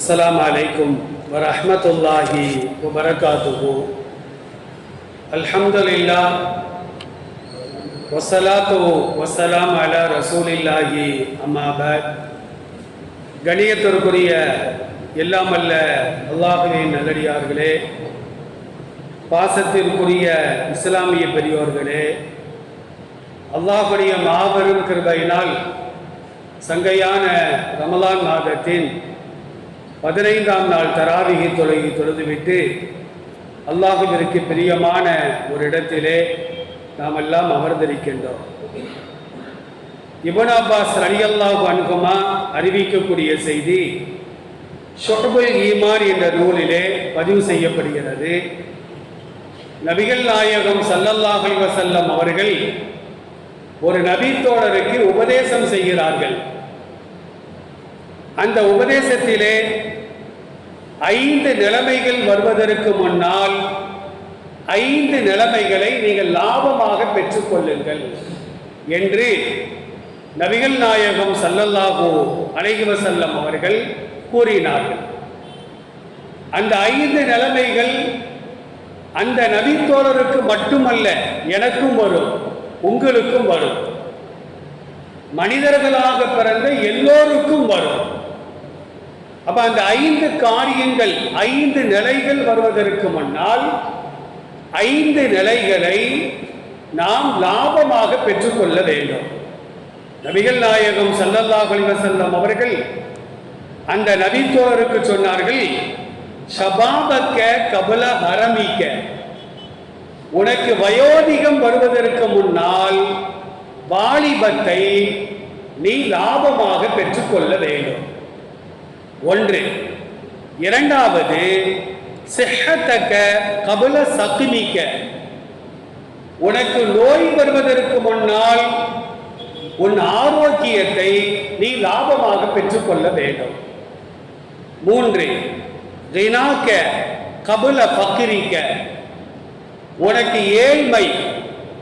அஸ்லாம் வலைக்கும் வரமத்துல்லாஹி வபரகாத்துஹு அல்ஹம்துலில்லா வசலாத்து வசலாம் அலா ரசூலில்லாஹி அம்மாபாத் கணியத்திற்குரிய எல்லாம் அல்ல அல்லாஹுவின் நல்லடியார்களே பாசத்திற்குரிய இஸ்லாமிய பெரியோர்களே அல்லாஹுடைய மாபெரும் கிருபையினால் சங்கையான ரமலான் மாதத்தின் பதினைந்தாம் நாள் தராவிகை தொழுகை தொழுதுவிட்டு அல்லாஹுவிற்கு பிரியமான ஒரு இடத்திலே நாம் எல்லாம் அமர்ந்திருக்கின்றோம். இபன் அப்பாஸ் அலி அல்லாஹு அனுகுமா அறிவிக்கக்கூடிய செய்தி ஷொஹபுல் ஈமான் என்ற நூலிலே பதிவு செய்யப்படுகிறது. நபிகள் நாயகம் சல்லல்லாஹல் வசல்லம் அவர்கள் ஒரு நபித்தோழருக்கு உபதேசம் செய்கிறார்கள். அந்த உபதேசத்திலே ஐந்து நிலைமைகள் வருவதற்கு முன்னால் ஐந்து நிலைமைகளை நீங்கள் லாபமாக பெற்றுக்கொள்ளுங்கள் என்று நபிகள் நாயகம் சல்லல்லாஹு அலைஹி செல்லம் அவர்கள் கூறினார்கள். அந்த ஐந்து நிலைமைகள் அந்த நபித்தோழருக்கு மட்டுமல்ல எனக்கும் வரும் உங்களுக்கும் வரும். மனிதர்களாக பிறந்த எல்லோருக்கும் வரும். அப்ப அந்த ஐந்து காரியங்கள் ஐந்து நிலைகள் வருவதற்கு முன்னால் ஐந்து நிலைகளை நாம் லாபமாக பெற்றுக்கொள்ள வேண்டும். நபிகள் நாயகம் சல்லல்லாஹு செல்லம் அவர்கள் அந்த நபித்தோருக்கு சொன்னார்கள் ஷபாபக்க கபல ஹரமிக்க உனக்கு வயோதிகம் வருவதற்கு முன்னால் வாலிபத்தை நீ லாபமாக பெற்றுக்கொள்ள வேண்டும். ஒன்று. இரண்டாவது சிஹத்தக்க கபல சக்குமிக்க உனக்கு நோய் வருவதற்கு முன்னால் உன் ஆரோக்கியத்தை நீ லாபமாக பெற்றுக்கொள்ள வேண்டும். மூன்று ரினாக்க கபல பக்கிரிக்க. உனக்கு ஏழ்மை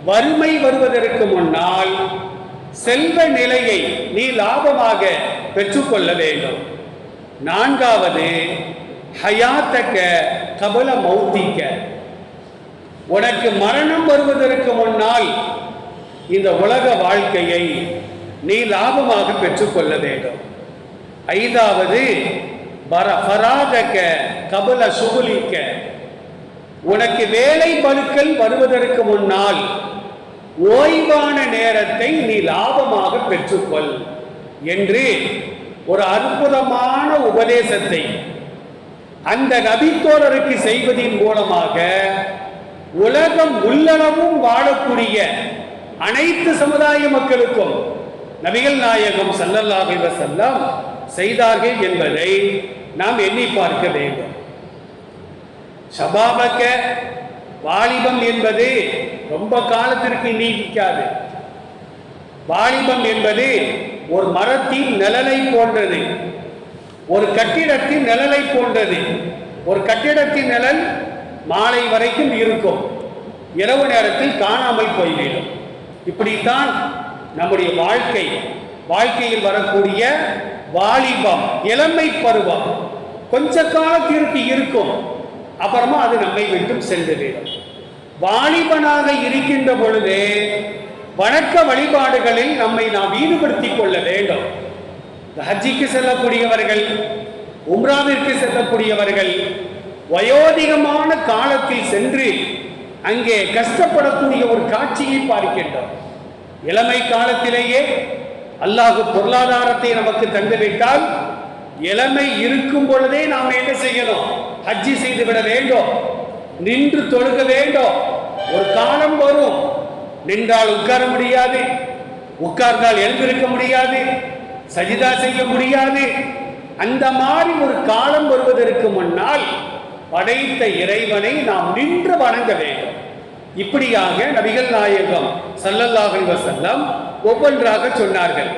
வறுமை வருவதற்கு முன்னால் செல்வ நிலையை நீ லாபமாக பெற்றுக்கொள்ள வேண்டும். நான்காவது ஹயாத்தக்க கபல மௌத்திக்க. உனக்கு மரணம் வருவதற்கு முன்னால் இந்த உலக வாழ்க்கையை நீ லாபமாக பெற்றுக்கொள்ள வேண்டும். ஐந்தாவது பர பராதக்க கபல சுகுலிக்க உனக்கு வேலை பழுக்கள் வருவதற்கு முன்னால் ஓய்வான நேரத்தை நீ லாபமாக பெற்றுக்கொள் என்று ஒரு அற்புதமான உபதேசத்தை அந்த நபித்தோழருக்கு செய்வதின் மூலமாக உலகம் உள்ளளவும் வாழக்கூடிய அனைத்து சமுதாய மக்களுக்கும் நபிகள் நாயகம் சல்லல்லாஹு அலைஹி செய்தார்கள் என்பதை நாம் எண்ணி பார்க்க வேண்டும். சபாபக்க வாலிபம் என்பது ரொம்ப காலத்திற்கு நீடிக்காது. வாலிபம் என்பது ஒரு மரத்தின் நிழலை போன்றது. ஒரு கட்டிடத்தின் நிழலை போன்றது. ஒரு கட்டிடத்தின் நிழல் மாலை வரைக்கும் இருக்கும். இரவு நேரத்தில் காணாமல் போய்விடும். இப்படித்தான் நம்முடைய வாழ்க்கை. வாழ்க்கையில் வரக்கூடிய வாலிபம் இளமை பருவம் கொஞ்ச காலத்திற்கு இருக்கும். அப்புறமா அது நம்மை விட்டும் சென்றுவிடும் வாலிபனாக இருக்கின்ற பொழுது வணக்க வழிபாடுகளில் நம்மை நாம் ஈடுபடுத்திக் கொள்ள வேண்டும். ஹஜ்ஜிக்கு செல்லக்கூடியவர்கள் உம்ராவிற்கு செல்லக்கூடியவர்கள் வயோதிகமான காலத்தில் சென்று அங்கே கஷ்டப்படக்கூடிய ஒரு காட்சியை பார்க்கின்றோம். இளமை காலத்திலேயே அல்லாஹு பொருளாதாரத்தை நமக்கு தந்துவிட்டால் இளமை இருக்கும் பொழுதே நாம் என்ன செய்யணும்? ஹஜ்ஜி செய்து விட வேண்டும். நின்று தொழுக வேண்டும். ஒரு காலம் வரும். நின்றால் உட்கார முடியாது. உட்கார்ந்தால் எழுந்திருக்க முடியாது. சஜிதா செய்ய முடியாது. அந்த மாதிரி ஒரு காலம் வருவதற்கு முன்னால் படைத்த இறைவனை நாம் நின்று வணங்க வேண்டும். இப்படியாக நபிகள் நாயகம் ஸல்லல்லாஹு அலைஹி ஒவ்வொன்றாக சொன்னார்கள்.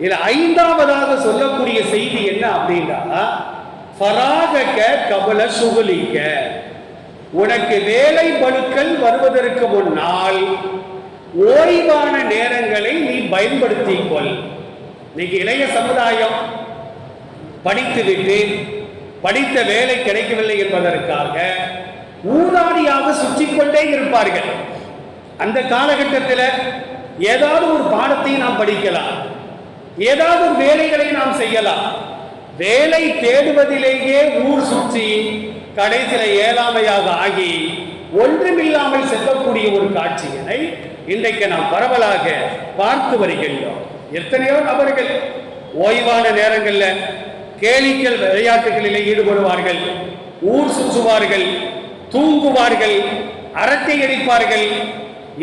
இதில் ஐந்தாவதாக சொல்லக்கூடிய செய்தி என்ன அப்படின்னா ஃபராகக கபல சுகுலிக்க உனக்கு வேலை பழுக்கள் வருவதற்கு முன்னால் ஓய்வான நேரங்களை நீ பயன்படுத்திக் கொள். இன்னைக்கு இளைய சமுதாயம் படித்துவிட்டு படித்த வேலை கிடைக்கவில்லை என்பதற்காக ஊதாடியாக சுற்றி கொண்டே இருப்பார்கள். அந்த காலகட்டத்தில் ஏதாவது ஒரு பாடத்தை நாம் படிக்கலாம். ஏதாவது ஒரு வேலைகளை நாம் செய்யலாம். வேலை தேடுவதிலேயே ஊர் சுற்றி கடைசில ஏழாமையாக ஆகி ஒன்றுமில்லாமல் செல்லக்கூடிய ஒரு காட்சியினை இன்றைக்கு நாம் பரவலாக பார்த்து வருகின்றோம். எத்தனையோ நபர்கள் ஓய்வான நேரங்களில் கேளிக்கல் விளையாட்டுகளிலே ஈடுபடுவார்கள். ஊர் சுற்றுவார்கள் தூங்குவார்கள் அரட்டை அடிப்பார்கள்.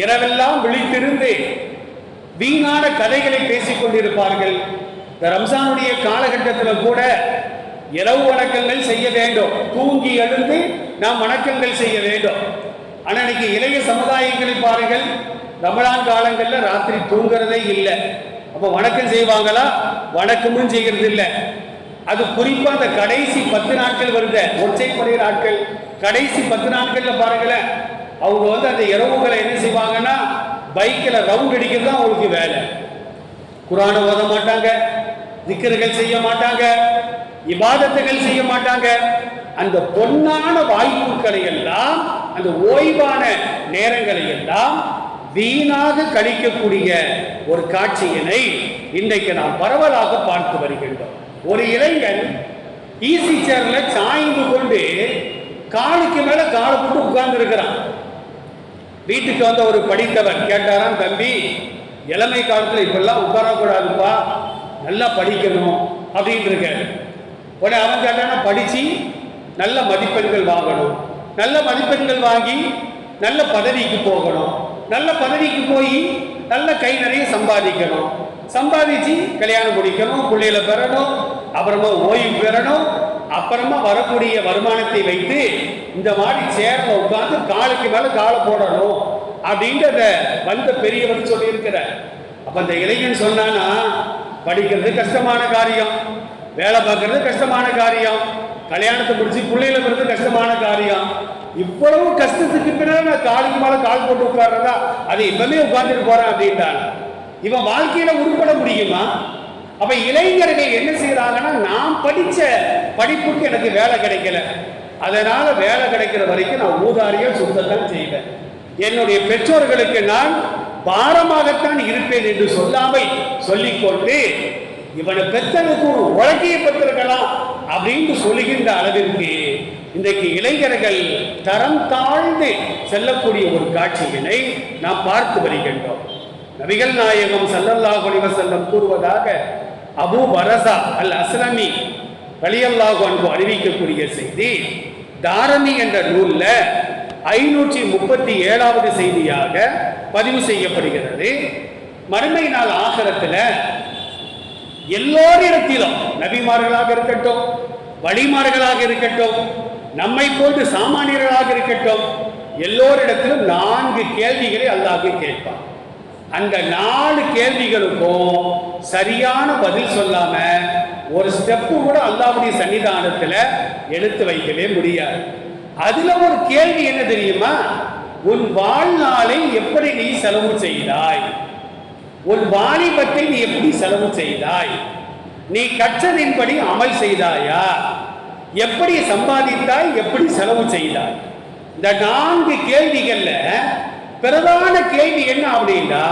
இரவெல்லாம் விழித்திருந்து வீணான கதைகளை பேசிக் கொண்டிருப்பார்கள் இந்த ரம்சானுடைய காலகட்டத்தில் கூட இரவு வணக்கங்கள் செய்ய வேண்டும். தூங்கி எழுந்து நாம் வணக்கங்கள் செய்ய வேண்டும். ஆனால் இன்னைக்கு இளைய சமுதாயங்களை பாருங்கள் ரமலான் காலங்களில் ராத்திரி தூங்குறதே இல்லை. அப்போ வணக்கம் செய்வாங்களா? வணக்கமும் செய்கிறது இல்லை. அது குறிப்பாக அந்த கடைசி பத்து நாட்கள் வருத ஒற்றைப்படை நாட்கள் கடைசி பத்து நாட்களில் பாருங்களேன் அவங்க வந்து அந்த இரவுகளை என்ன செய்வாங்கன்னா பைக்கில் ரவுண்ட் அடிக்கிறது தான் அவங்களுக்கு வேலை. குரானை ஓத மாட்டாங்க. திக்கர்கள் செய்ய மாட்டாங்க இபாதத்துகள் செய்ய மாட்டாங்க. அந்த பொன்னான வாய்ப்புகளை எல்லாம் அந்த ஓய்வான நேரங்களை எல்லாம் வீணாக கழிக்கக்கூடிய ஒரு காட்சியினை இன்றைக்கு நாம் பரவலாக பார்த்து வருகின்றோம். ஒரு இளைஞன் ஈசி சேர்ல சாய்ந்து கொண்டு காலுக்கு மேல காலை போட்டு உட்கார்ந்து இருக்கிறான். வீட்டுக்கு வந்த ஒரு படித்தவர் கேட்டாராம் தம்பி இளமை காலத்தில் இப்பெல்லாம் உட்காரக்கூடாதுப்பா. நல்லா படிக்கணும் அப்படின்னு இருக்காரு. உடனே அவன் கேட்டானா படித்து நல்ல மதிப்பெண்கள் வாங்கணும். நல்ல மதிப்பெண்கள் வாங்கி நல்ல பதவிக்கு போகணும். நல்ல பதவிக்கு போய் நல்ல கை நிறைய சம்பாதிக்கணும். சம்பாதிச்சு கல்யாணம் முடிக்கணும் பிள்ளைகளை பெறணும் அப்புறமா ஓய்வு பெறணும் அப்புறமா வரக்கூடிய வருமானத்தை வைத்து இந்த மாதிரி சேர்ல உட்கார்ந்து காலுக்கு மேல காலை போடணும் அப்படின்றத வந்த பெரியவர் சொல்லியிருக்கிறார். அப்ப அந்த இளைஞன் சொன்னானா படிக்கிறது கஷ்டமான காரியம். வேலை பார்க்கறது கஷ்டமான காரியம். கல்யாணத்தை முடிச்சு பிள்ளைகளை பிறகு கஷ்டமான காரியம். இவ்வளவு கஷ்டத்துக்கு பின்னால் நான் காலுக்கு மேலே கால் போட்டு உட்கார்றதா? அது இப்பவே உட்கார்ந்துட்டு போறேன் அப்படின்ட்டான் இவன் வாழ்க்கையில உருப்பட முடியுமா? அப்ப இளைஞர்கள் என்ன செய்யறாங்கன்னா நான் படிச்ச படிப்புக்கு எனக்கு வேலை கிடைக்கல. அதனால வேலை கிடைக்கிற வரைக்கும் நான் ஊதாரியம் சுத்தத்தான் செய்வேன். என்னுடைய பெற்றோர்களுக்கு நான் பாரமாகத்தான் இருப்பேன் என்று சொல்லாமல் சொல்லிக்கொண்டு இவனை பெற்றனுக்கு ஒரு உலகையை பெற்றிருக்கலாம் அப்படின்னு சொல்லுகின்ற அளவிற்கு இன்றைக்கு இளைஞர்கள் தரம் தாழ்ந்து செல்லக்கூடிய ஒரு காட்சியினை நாம் பார்த்து வருகின்றோம். நபிகள் நாயகம் ஸல்லல்லாஹு அலைஹி செல்லம் கூறுவதாக அபூ பரசா அல் அஸ்லமி ரலியல்லாஹு அன்பு அறிவிக்கக்கூடிய செய்தி தாரணி என்ற நூலில் ஐநூற்றி முப்பத்தி ஏழாவது செய்தியாக பதிவு செய்யப்படுகிறது. மறுமை நாள் ஆகரத்துல எல்லோரிடத்திலும் நபிமார்களாக இருக்கட்டும் வழிமார்களாக இருக்கட்டும் நம்மை போன்று சாமானியர்களாக இருக்கட்டும் எல்லோரிடத்திலும் நான்கு கேள்விகளை அல்லாஹ் கேட்பான். அந்த நாலு கேள்விகளுக்கும் சரியான பதில் சொல்லாம ஒரு ஸ்டெப்பு கூட அல்லாவுடைய சன்னிதானத்தில் எடுத்து வைக்கவே முடியாது. அதுல ஒரு கேள்வி என்ன தெரியுமா? உன் வாழ்நாளை எப்படி நீ செலவு செய்தாய்? உன் வாலிபத்தை நீ எப்படி செலவு செய்தாய்? நீ கற்றதின்படி அமல் செய்தாயா? எப்படி சம்பாதித்தாய்? எப்படி செலவு செய்தாய்? இந்த நான்கு கேள்விகள்ல பிரதான கேள்வி என்ன அப்படின்னா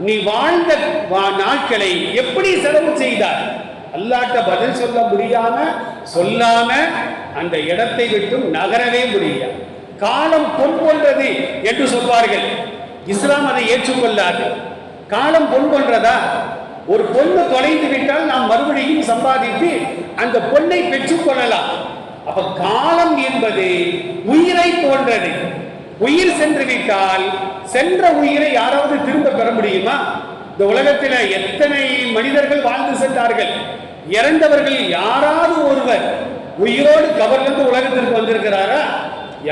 நீ வாழ்ந்த வா- நாட்களை எப்படி செலவு செய்தாய்? அல்லாட்ட பதில் சொல்ல முடியாம சொல்லாம அந்த இடத்தை விட்டும் நகரவே முடியாது காலம் பொன் போன்றது என்று சொல்வார்கள். இஸ்லாம் அதை ஏற்றுக்கொள்ளாது. காலம் பொன் போன்றதா ஒரு பொண்ணு தொலைந்து விட்டால் நாம் மறுபடியும் சம்பாதித்து அந்த பொண்ணை பெற்றுக்கொள்ளலாம் அப்ப காலம் என்பது உயிரை போன்றது. உயிர் சென்று விட்டால் சென்ற உயிரை யாராவது திரும்ப பெற முடியுமா? இந்த உலகத்தில் எத்தனை மனிதர்கள் வாழ்ந்து சென்றார்கள்? இறந்தவர்கள் யாராவது ஒருவர் உயிரோடு கவர்ந்து உலகத்திற்கு வந்திருக்கிறாரா?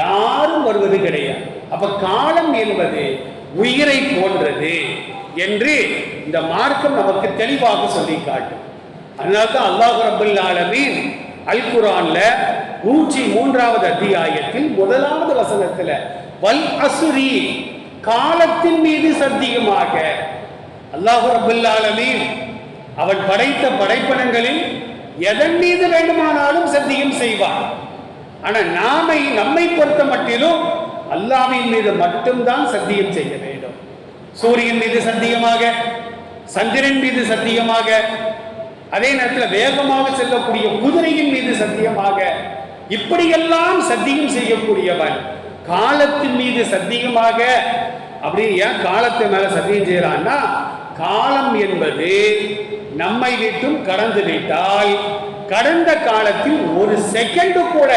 யாரும் வருவது கிடையாது. அப்ப காலம் என்பது உயிரை போன்றது என்று இந்த மார்க்கம் நமக்கு தெளிவாக சொல்லி காட்டும். அதனால தான் அல்லாஹ் ரபுல் ஆலமீன் அல் குரான்ல நூற்றி மூன்றாவது அத்தியாயத்தில் முதலாவது வசனத்துல வல் அசுரி காலத்தின் மீது சத்தியமாக. அல்லாஹு ரபுல் ஆலமீன் அவன் படைத்த படைப்பனங்களில் எதன் மீது வேண்டுமானாலும் சத்தியம் செய்வார். செய்வான் ஆனா நாமை நம்மை பொறுத்த மட்டிலும் அல்லாவின் மீது மட்டும்தான் சத்தியம் செய்ய வேண்டும். சூரியன் மீது சத்தியமாக சந்திரன் மீது சத்தியமாக அதே நேரத்தில் வேகமாக செல்லக்கூடிய குதிரையின் மீது சத்தியமாக இப்படியெல்லாம் சத்தியம் செய்யக்கூடியவன் காலத்தின் மீது சத்தியமாக அப்படி ஏன் காலத்து மேல சத்தியம் செய்யறான்னா காலம் என்பது நம்மை விட்டும் கடந்து விட்டால் கடந்த காலத்தில் ஒரு செகண்ட் கூட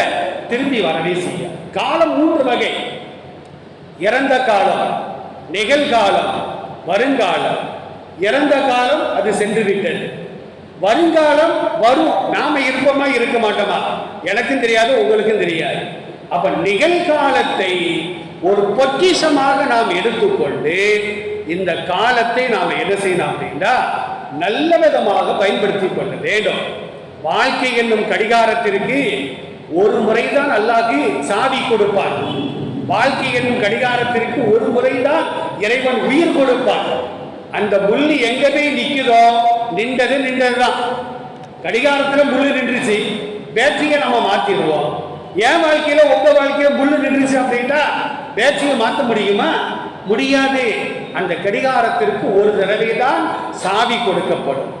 திரும்பி வரவே செய்ய காலம் மூன்று வகை. இறந்த காலம் நிகழ்காலம் வருங்காலம். இறந்த காலம் அது சென்று விட்டது. வருங்காலம் வரும். நாம இருப்போமா இருக்க மாட்டோமா? எனக்கும் தெரியாது உங்களுக்கும் தெரியாது. அப்ப நிகழ்காலத்தை ஒரு பொக்கிஷமாக நாம் எடுத்துக்கொண்டு இந்த காலத்தை நாம் என்ன செய்யணும் அப்படின்னா நல்ல விதமாக பயன்படுத்தி கொள்ள வேண்டும். வாழ்க்கை என்னும் கடிகாரத்திற்கு ஒரு முறைதான் அல்லாஹு சாவி கொடுப்பான் வாழ்க்கை என்னும் கடிகாரத்திற்கு ஒரு முறைதான் இறைவன் உயிர் கொடுப்பான் அந்த முள்ளு எங்க போய் நிற்குதோ நின்றது நின்றதுதான். கடிகாரத்தில் முள்ளு நின்றுச்சு பேட்டரியை நம்ம மாற்றிடுவோம் என் வாழ்க்கையில உங்க வாழ்க்கையில முள்ளு நின்றுச்சு அப்படின்னா பேட்டரியை மாற்ற முடியுமா? முடியாது. அந்த கடிகாரத்திற்கு ஒரு தடவை தான் சாவி கொடுக்கப்படும்.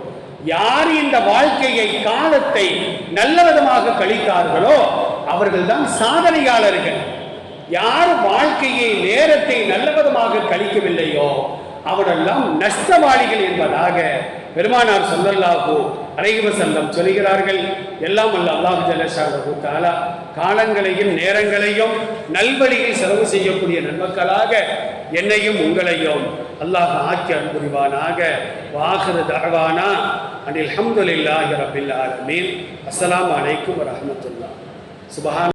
யார் இந்த வாழ்க்கையை காலத்தை நல்ல விதமாக கழித்தார்களோ அவர்கள்தான் சாதனையாளர்கள். யார் வாழ்க்கையை நேரத்தை நல்ல விதமாக கழிக்கவில்லையோ அவரெல்லாம் நஷ்டவாளிகள் என்பதாக பெருமானார் சொல்லல்லாஹோ அலைஹி சந்தம் சொல்கிறார்கள். எல்லாம் அல்ல அல்லாஹ் ஜலசாஹு தாலா காலங்களையும் நேரங்களையும் நல்வழியில் செலவு செய்யக்கூடிய நன்மக்களாக என்னையும் உங்களையும் அல்லாஹ் ஆக்கி அன்புரிவானாக வாஹிரு தஅவானா அனில் ஹம்துலில்லாஹி ரப்பில் ஆலமீன். அஸ்ஸலாமு அலைக்கும் வரஹ்மத்துல்லாஹ் சுபஹான்